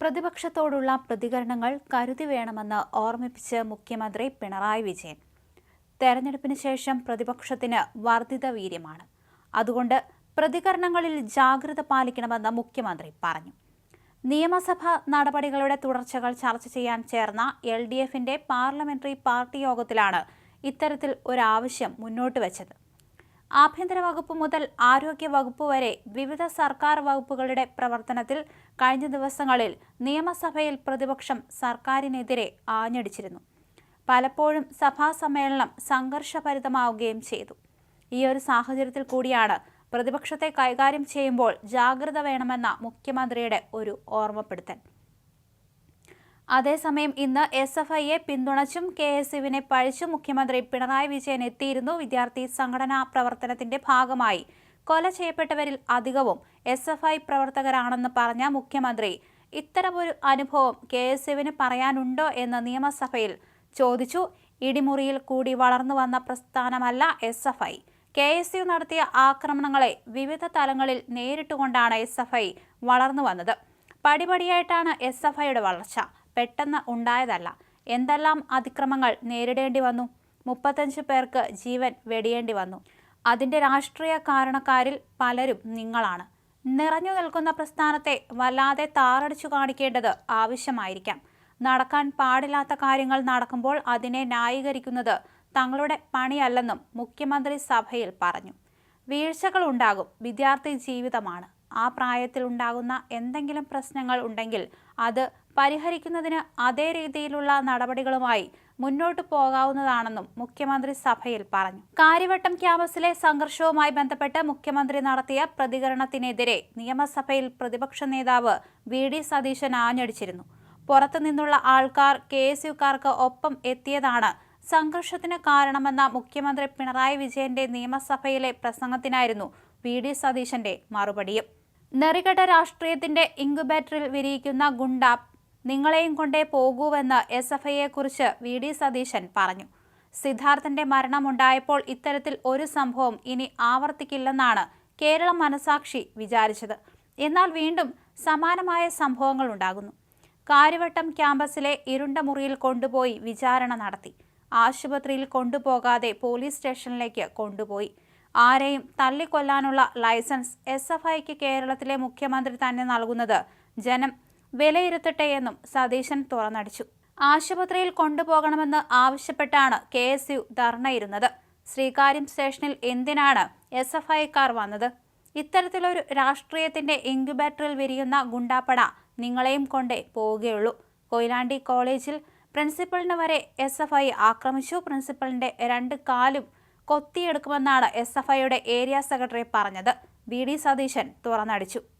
പ്രതിപക്ഷത്തോടുള്ള പ്രതികരണങ്ങൾ കരുതി വേണമെന്ന് ഓർമ്മിപ്പിച്ച് മുഖ്യമന്ത്രി പിണറായി വിജയൻ. തെരഞ്ഞെടുപ്പിന് ശേഷം പ്രതിപക്ഷത്തിന് വർദ്ധിത വീര്യമാണ്. അതുകൊണ്ട് പ്രതികരണങ്ങളിൽ ജാഗ്രത പാലിക്കണമെന്ന് മുഖ്യമന്ത്രി പറഞ്ഞു. നിയമസഭാ നടപടികളുടെ തുടർച്ചകൾ ചർച്ച ചെയ്യാൻ ചേർന്ന എൽ ഡി എഫിന്റെ പാർലമെന്ററി പാർട്ടി യോഗത്തിലാണ് ഇത്തരത്തിൽ ഒരാവശ്യം മുന്നോട്ട് വെച്ചത്. ആഭ്യന്തര വകുപ്പ് മുതൽ ആരോഗ്യ വകുപ്പ് വരെ വിവിധ സർക്കാർ വകുപ്പുകളുടെ പ്രവർത്തനത്തിൽ കഴിഞ്ഞ ദിവസങ്ങളിൽ നിയമസഭയിൽ പ്രതിപക്ഷം സർക്കാരിനെതിരെ ആഞ്ഞടിച്ചിരുന്നു. പലപ്പോഴും സഭാ സമ്മേളനം സംഘർഷഭരിതമാവുകയും ചെയ്തു. ഈ ഒരു സാഹചര്യത്തിൽ കൂടിയാണ് പ്രതിപക്ഷത്തെ കൈകാര്യം ചെയ്യുമ്പോൾ ജാഗ്രത വേണമെന്ന മുഖ്യമന്ത്രിയുടെ ഒരു ഓർമ്മപ്പെടുത്തൽ. അതേസമയം ഇന്ന് എസ് എഫ് ഐയെ പിന്തുണച്ചും കെ എസ് യുവിനെ പഴിച്ചും മുഖ്യമന്ത്രി പിണറായി വിജയൻ എത്തിയിരുന്നു വിദ്യാർത്ഥി സംഘടനാ പ്രവർത്തനത്തിന്റെ ഭാഗമായി. കൊല ചെയ്യപ്പെട്ടവരിൽ അധികവും എസ് എഫ് ഐ പ്രവർത്തകരാണെന്ന് പറഞ്ഞ മുഖ്യമന്ത്രി ഇത്തരമൊരു അനുഭവം കെ എസ് യുവിന് പറയാനുണ്ടോ എന്ന് നിയമസഭയിൽ ചോദിച്ചു. ഇടിമുറിയിൽ കൂടി വളർന്നു വന്ന പ്രസ്ഥാനമല്ല S F I. K S U നടത്തിയ ആക്രമണങ്ങളെ വിവിധ തലങ്ങളിൽ നേരിട്ടുകൊണ്ടാണ് എസ് എഫ് ഐ വളർന്നു വന്നത്. പടിപടിയായിട്ടാണ് എസ് എഫ് ഐയുടെ വളർച്ച. പെട്ടെന്ന് ഉണ്ടായതല്ല. എന്തെല്ലാം അതിക്രമങ്ങൾ നേരിടേണ്ടി വന്നു? മുപ്പത്തഞ്ച് പേർക്ക് ജീവൻ വെടിയേണ്ടി വന്നു. അതിന്റെ രാഷ്ട്രീയ കാരണക്കാരിൽ പലരും നിങ്ങളാണ്. നിറഞ്ഞു നിൽക്കുന്ന പ്രസ്ഥാനത്തെ വല്ലാതെ താറടിച്ചു കാണിക്കേണ്ടത് ആവശ്യമായിരിക്കാം. നടക്കാൻ പാടില്ലാത്ത കാര്യങ്ങൾ നടക്കുമ്പോൾ അതിനെ ന്യായീകരിക്കുന്നത് തങ്ങളുടെ പണിയല്ലെന്നും മുഖ്യമന്ത്രി സഭയിൽ പറഞ്ഞു. വീഴ്ചകൾ ഉണ്ടാകും. വിദ്യാർത്ഥി ജീവിതമാണ്. ആ പ്രായത്തിൽ ഉണ്ടാകുന്ന എന്തെങ്കിലും പ്രശ്നങ്ങൾ ഉണ്ടെങ്കിൽ അത് പരിഹരിക്കുന്നതിന് അതേ രീതിയിലുള്ള നടപടികളുമായി മുന്നോട്ട് പോകാവുന്നതാണെന്നും മുഖ്യമന്ത്രി സഭയിൽ പറഞ്ഞു. കാര്യവട്ടം ക്യാമ്പസിലെ സംഘർഷവുമായി ബന്ധപ്പെട്ട് മുഖ്യമന്ത്രി നടത്തിയ പ്രതികരണത്തിനെതിരെ നിയമസഭയിൽ പ്രതിപക്ഷ നേതാവ് വി. ഡി. സതീശൻ ആഞ്ഞടിച്ചിരുന്നു. പുറത്തുനിന്നുള്ള ആൾക്കാർ കെ. എസ്. യുക്കാർക്ക് ഒപ്പം എത്തിയതാണ് സംഘർഷത്തിന് കാരണമെന്ന മുഖ്യമന്ത്രി പിണറായി വിജയന്റെ നിയമസഭയിലെ പ്രസംഗത്തിനായിരുന്നു വി. ഡി. സതീശന്റെ മറുപടിയും. നെറികെട്ട രാഷ്ട്രീയത്തിന്റെ ഇൻക്യുബേറ്ററിൽ വിരിയിക്കുന്ന ഗുണ്ട നിങ്ങളെയും കൊണ്ടേ പോകൂവെന്ന് എസ് എഫ് ഐയെക്കുറിച്ച് വി ഡി സതീശൻ പറഞ്ഞു. സിദ്ധാർത്ഥന്റെ മരണമുണ്ടായപ്പോൾ ഇത്തരത്തിൽ ഒരു സംഭവം ഇനി ആവർത്തിക്കില്ലെന്നാണ് കേരള മനസാക്ഷി വിചാരിച്ചത്. എന്നാൽ വീണ്ടും സമാനമായ സംഭവങ്ങൾ ഉണ്ടാകുന്നു. കാര്യവട്ടം ക്യാമ്പസിലെ ഇരുണ്ട മുറിയിൽ കൊണ്ടുപോയി വിചാരണ നടത്തി. ആശുപത്രിയിൽ കൊണ്ടുപോകാതെ പോലീസ് സ്റ്റേഷനിലേക്ക് കൊണ്ടുപോയി. ആരെയും തള്ളിക്കൊല്ലാനുള്ള ലൈസൻസ് എസ് എഫ് ഐക്ക് കേരളത്തിലെ മുഖ്യമന്ത്രി തന്നെ നൽകുന്നത് ജനം വിലയിരുത്തട്ടെ എന്നും സതീശൻ തുറന്നടിച്ചു. ആശുപത്രിയിൽ കൊണ്ടുപോകണമെന്ന് ആവശ്യപ്പെട്ടാണ് കെ എസ് യു ധർണയിരുന്നത്. ശ്രീകാര്യം സ്റ്റേഷനിൽ എന്തിനാണ് എസ് എഫ് ഐക്കാർ വന്നത്? ഇത്തരത്തിലൊരു രാഷ്ട്രീയത്തിന്റെ ഇൻക്യുബേറ്ററിൽ വിരിയുന്ന ഗുണ്ടാപ്പട നിങ്ങളെയും കൊണ്ടേ പോവുകയുള്ളൂ. കൊയിലാണ്ടി കോളേജിൽ പ്രിൻസിപ്പളിന് വരെ എസ് എഫ് ഐ ആക്രമിച്ചു. പ്രിൻസിപ്പളിന്റെ രണ്ട് കാലും കൊത്തിയെടുക്കുമെന്നാണ് എസ് എഫ് ഐയുടെ ഏരിയ സെക്രട്ടറി പറഞ്ഞത്. B D Satheesan തുറന്നടിച്ചു.